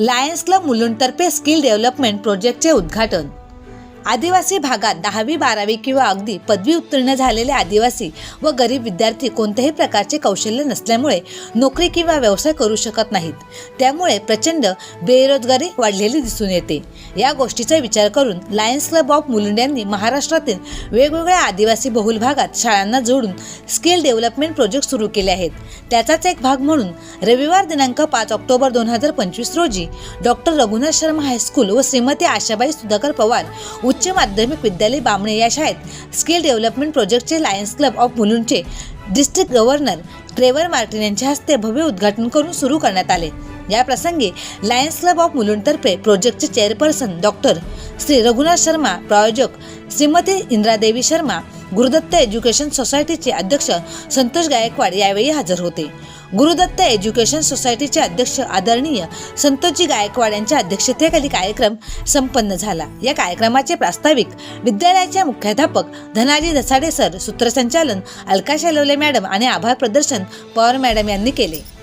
Lions club मुलुंडतर्फे skill development प्रोजेक्टचे उद्घाटन. आदिवासी भागात दहावी बारावी किंवा अगदी पदवी उत्तीर्ण झालेले आदिवासी व गरीब विद्यार्थी कोणत्याही प्रकारचे कौशल्य नसल्यामुळे नोकरी किंवा व्यवसाय करू शकत नाहीत. त्यामुळे प्रचंड बेरोजगारी वाढलेली दिसून येते. या गोष्टीचा विचार करून लायन्स क्लब ऑफ मुलुंड यांनी महाराष्ट्रातील वेगवेगळ्या आदिवासी बहुल भागात शाळांना जोडून स्किल डेव्हलपमेंट प्रोजेक्ट सुरू केले आहेत. त्याचाच एक भाग म्हणून रविवार दिनांक पाच ऑक्टोबर दोन हजार पंचवीस रोजी डॉक्टर रघुनाथ शर्मा हायस्कूल व श्रीमती आशाबाई सुधाकर पवार उच्च माध्यमिक विद्यालय बामणे या शाळेत स्किल डेव्हलपमेंट प्रोजेक्टचे लायन्स क्लब ऑफ मुलुंडचे डिस्ट्रिक्ट गव्हर्नर ट्रेवर मार्टिन यांच्या हस्ते भव्य उद्घाटन करून सुरू करण्यात आले. या प्रसंगी लायन्स क्लब ऑफ मुलुंडतर्फे प्रोजेक्टचे चेअरपर्सन डॉक्टर श्री रघुनाथ शर्मा प्रायोजक श्रीमती इंद्रादेवी शर्मा गुरुदत्त एज्युकेशन सोसायटीचे अध्यक्ष संतोष गायकवाड यावेळी हजर होते. गुरुदत्त एज्युकेशन सोसायटीचे अध्यक्ष आदरणीय संतोषजी गायकवाड यांच्या अध्यक्षतेखाली कार्यक्रम संपन्न झाला. या कार्यक्रमाचे प्रास्ताविक विद्यालयाच्या मुख्याध्यापक धनाजी दसाडे सर सूत्रसंचालन अलका शेलवले मॅडम आणि आभार प्रदर्शन पवार मॅडम यांनी केले.